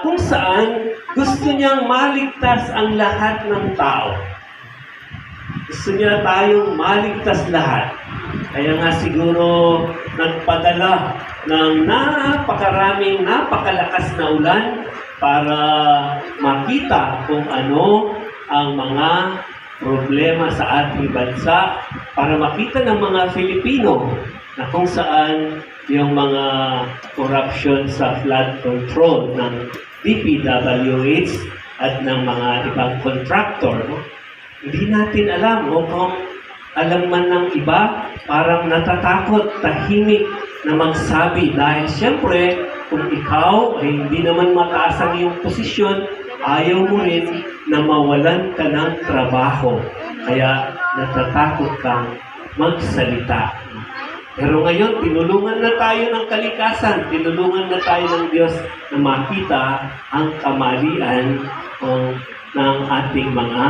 kung saan gusto niyang maligtas ang lahat ng tao. Gusto niya tayong maligtas lahat. Kaya nga siguro nagpadala ng napakaraming, napakalakas na ulan para makita kung ano ang mga problema sa ating bansa, para makita ng mga Filipino na kung saan yung mga corruption sa flood control ng DPWH at ng mga ibang contractor. No? Hindi natin alam o kung alam man ng iba, parang natatakot, tahimik na magsabi dahil siyempre kung ikaw ay hindi naman mataas ang iyong posisyon, ayaw mo rin na mawalan ka ng trabaho. Kaya natatakot kang magsalita. Pero ngayon, tinulungan na tayo ng kalikasan, tinulungan na tayo ng Diyos na makita ang kamalian um, ng ating mga